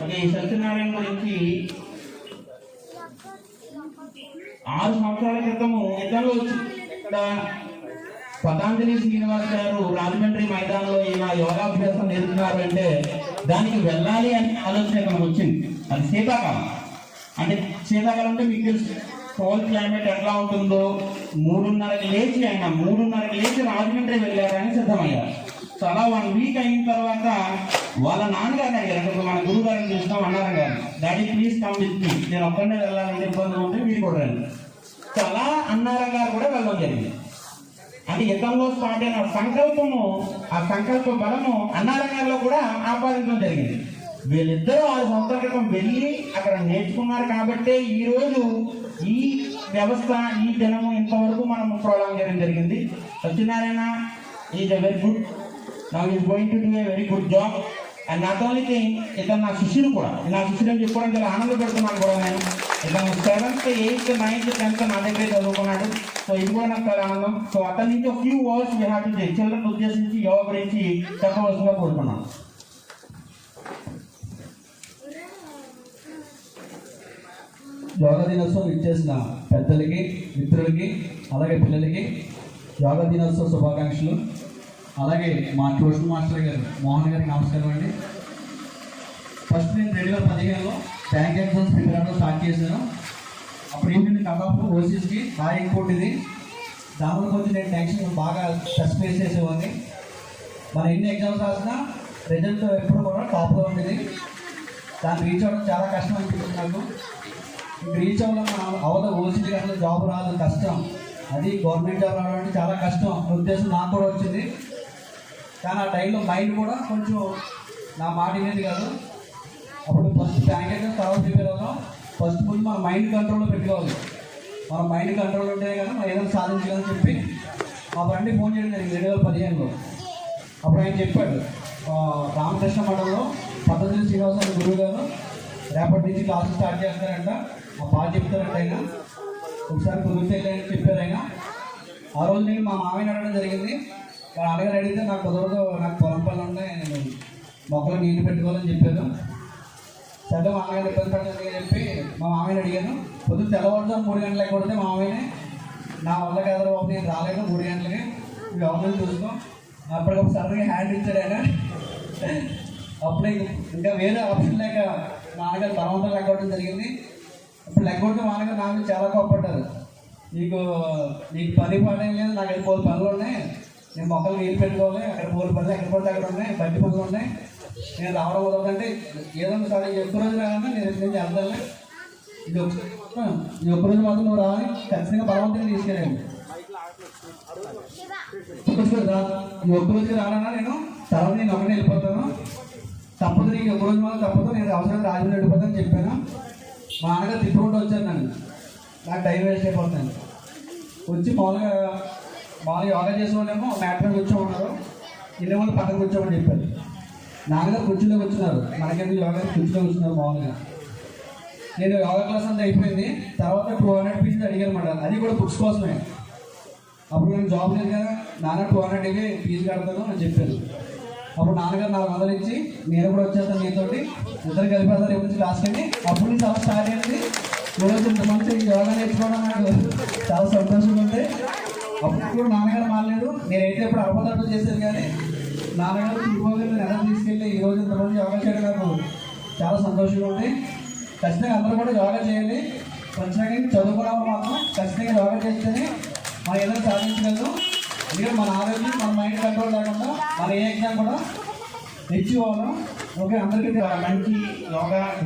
Okay ఈ సత్యనారాయణ గురించి ఆరు సంవత్సరాల క్రితము ఇతరులు వచ్చి ఇక్కడ పతాంజలి శ్రీనివాస్ గారు రాజమండ్రి మైదానంలో ఇలా యోగాభ్యాసం నేర్పుతున్నారు అంటే దానికి వెళ్ళాలి అనే ఆలోచన మనకు వచ్చింది. అది శీతాకాలం. అంటే శీతాకాలం అంటే మీకు తెలుసు కోల్ క్లైమేట్ ఎట్లా ఉంటుందో మూడున్నరకి లేచి ఆయన మూడున్నరకి లేచి రాజమండ్రి వెళ్ళారని సిద్ధమయ్యారు. సో అలా వన్ వీక్ అయిన తర్వాత వాళ్ళ నాన్నగారిని అడిగారు. అంటే మన గురువు గారిని చూస్తాం అన్నారు గారు daddy please come with me నేను ఒక్కడనే వెళ్ళాలని ఇబ్బంది ఉంటే మీరు కూడా రండి. సో అలా అన్నారం గారు కూడా వెళ్ళడం జరిగింది. అంటే యుద్ధంలో స్టార్ట్ అయిన సంకల్పము ఆ సంకల్ప బలము అన్నారంగాల్లో కూడా ఆపాదించడం జరిగింది. వీళ్ళిద్దరూ ఆరు సంవత్సరాల క్రితం వెళ్ళి అక్కడ నేర్చుకున్నారు కాబట్టే ఈ రోజు ఈ వ్యవస్థ ఈ దినము ఇంతవరకు మనం ప్రోలాంగ్ చేయడం జరిగింది. Satyanarayana is a very good now is going to do a very good job and not only thing ఇతను నా శిష్యుడు కూడా నా శిష్యుడు అని చెప్పుకోవడం చాలా ఆనందపడుతున్నాను కూడా నేను ఇతను సెవెంత్ ఎయిత్ నైన్త్ టెన్త్ నా దగ్గర చదువుకున్నాడు సో ఇది కూడా నాకు చాలా ఆనందం. సో అతని నుంచి ఒక few words we have to children ఉద్దేశించి యోగ గురించి చెప్పవలసిందిగా కోరుకున్నాను. యోగ దినోత్సవం ఇచ్చేసిన పెద్దలకి మిత్రులకి అలాగే పిల్లలకి యోగ దినోత్సవ శుభాకాంక్షలు. అలాగే మా ట్యూషన్ మాస్టర్ గారు మోహన్ గారికి నమస్కారం అండి. ఫస్ట్ నేను రెండు వేల పదిహేనులో బ్యాంక్ ఎగ్జామ్స్ ప్రిపేర్ అవ్వడం స్టార్ట్ చేశాను. అప్పుడు ఏంటంటే కబాబ్ ఓసీస్కి బాగా ఇంకోటి ఇది దానిలో కొంచెం నేను టెన్షన్ బాగా స్ట్రెస్ ఫేస్ చేసేవాడిని. మన ఎన్ని ఎగ్జామ్స్ రాసినా రిజల్ట్ ఎప్పుడు కూడా టాప్లో ఉండేది. దాన్ని రీచ్ అవ్వడం చాలా కష్టం అనిపిస్తుంది నాకు. రీచ్ అవ్వడం అవత అవద అసలు జాబ్ రాదు కష్టం. అది గవర్నమెంట్ జాబ్ రావడం అంటే చాలా కష్టం. ఉద్దేశం నాకు కూడా వచ్చింది. కానీ ఆ టైంలో మైండ్ కూడా కొంచెం నా మాట వినేది కాదు. అప్పుడు ఫస్ట్ బ్యాంక్ తర్వాత ప్రిపేర్ అవుతాం ఫస్ట్ ముందు మన మైండ్ కంట్రోల్లో పెట్టుకోవాలి. మన మైండ్ కంట్రోల్ ఉంటే కదా మనం ఏదైనా సాధించాలని చెప్పి మా బండి ఫోన్ చేయడం జరిగింది రెండు వేల పదిహేనులో. అప్పుడు ఆయన చెప్పాడు రామకృష్ణ మఠంలో పద్ధతులు శ్రీనివాసరావు గురువు గారు రేపటి నుంచి క్లాస్ స్టార్ట్ చేస్తారంట. మా బాగా చెప్తారంట ఆయన. ఒకసారి కుదిరితే చెప్పారు ఆయన. ఆ రోజు నేను మా మామయ్య అడగడం జరిగింది. మా నాన్నగారు అడిగితే నాకు కుదరదు నాకు పొలం పనులు ఉన్నాయి నేను మొక్కలు నీళ్ళు పెట్టుకోవాలని చెప్పాను పెద్ద మా మామయ్య ఇబ్బంది పడుతుంది అని చెప్పి మా మామయ్యని అడిగాను. పొద్దున్న తెల్లవారుతో మూడు గంటలకు కొడితే మా మామయ్యనే నా వల్ల కదా బాబు నేను రాలేదు మూడు గంటలకి గవర్నమెంట్ చూసుకోం చూసుకో. అప్పటికప్పుడు సడన్గా హ్యాండ్ ఇచ్చాడు ఆయన. అప్పుడే ఇంకా వేరే ఆప్షన్ లేక నాన్నగారు తర్వాత లెగ్గొట్టడం జరిగింది. ఇప్పుడు లెగ్గొట్టిన నాన్నగారు నా మీద చాలా కోప్పడ్డారు. నీకు నీకు పని పాట లేదు నాకు అది పనులు ఉన్నాయి నేను మొక్కలు నీళ్ళు పెట్టుకోవాలి అక్కడ పూల పనులు ఎక్కడ పడితే అక్కడ ఉన్నాయి బండి పనులు ఉన్నాయి. నేను రావడం కుదరదంటే ఏదైనా సరే ఎక్కువ రోజు రాగానే నేను ఎక్కడి నుంచి వెళ్తాను ఇది ఈ ఒక్క రోజు మాత్రం నువ్వు రావాలి ఖచ్చితంగా బలవంతంగా తీసుకెళ్ళండి. ఈ ఒక్క రోజుకి రానన్నా నేను తర్వాత నేను ఒకటే వెళ్ళిపోతాను. తప్పదు నీకు ఒక్క రోజు మాత్రం తప్పదు నేను అవసరం రాజమండ్రి వెళ్ళిపోతాను చెప్పాను. మా నాన్నగారు తిట్టుకుంటూ వచ్చాను నన్ను. నాకు టైం వేస్ట్ అయిపోతుంది. వచ్చి మామూలుగా మామూలు యోగా చేసిన వాళ్ళేమో మ్యాట్ మీద కూర్చోమన్నారు. ఇన్ని వాళ్ళు పక్కన కూర్చోమని చెప్పారు. నాన్నగారు కుర్చీలో కూర్చున్నారు. మనకెందుకు యోగా? కుర్చీలో కూర్చున్నారు మామూలుగా. నేను యోగా క్లాస్ అంతా అయిపోయింది. తర్వాత టూ హండ్రెడ్ పీసెస్ అడిగాను అది కూడా బుక్స్ కోసమే. అప్పుడు నేను జాబ్ లేదు కదా. నాన్న టూ హండ్రెడ్ ఇవి ఫీజు కడతాను అని చెప్పారు. అప్పుడు నాన్నగారు నాలుగు వందలు ఇచ్చి నేను కూడా వచ్చేస్తాను నీతోటి ఇద్దరు కలిపి వెళ్తారు ఎప్పుడు క్లాస్కి వెళ్ళి అప్పుడు నుంచి చాలా స్టార్ట్ అయింది ఈరోజు ఇంత మంచి యోగా నేర్చుకోవడం నాకు చాలా సంతోషంగా ఉంది. కూడా నాన్నగారు మారలేదు. నేనైతే ఇప్పుడు అరపదట్టు చేశాను కానీ నాన్నగారు తిరుమలని ఎలా తీసుకెళ్ళి ఈ రోజు ఇంతమంది యోగా చేయడం నాకు చాలా సంతోషంగా ఉంది. ఖచ్చితంగా అందరూ కూడా యోగా చేయాలి కొంచెం చదువుకున్న మాత్రం ఖచ్చితంగా యోగా చేస్తేనే మనం ఏదైనా సాధించగలదు ఎందుకంటే మన ఆరోగ్యం మన మైండ్ కంట్రోల్ లేకుండా మన ఏ ఎగ్జామ్ కూడా తెచ్చి ఓకే అందరికీ మంచి యోగా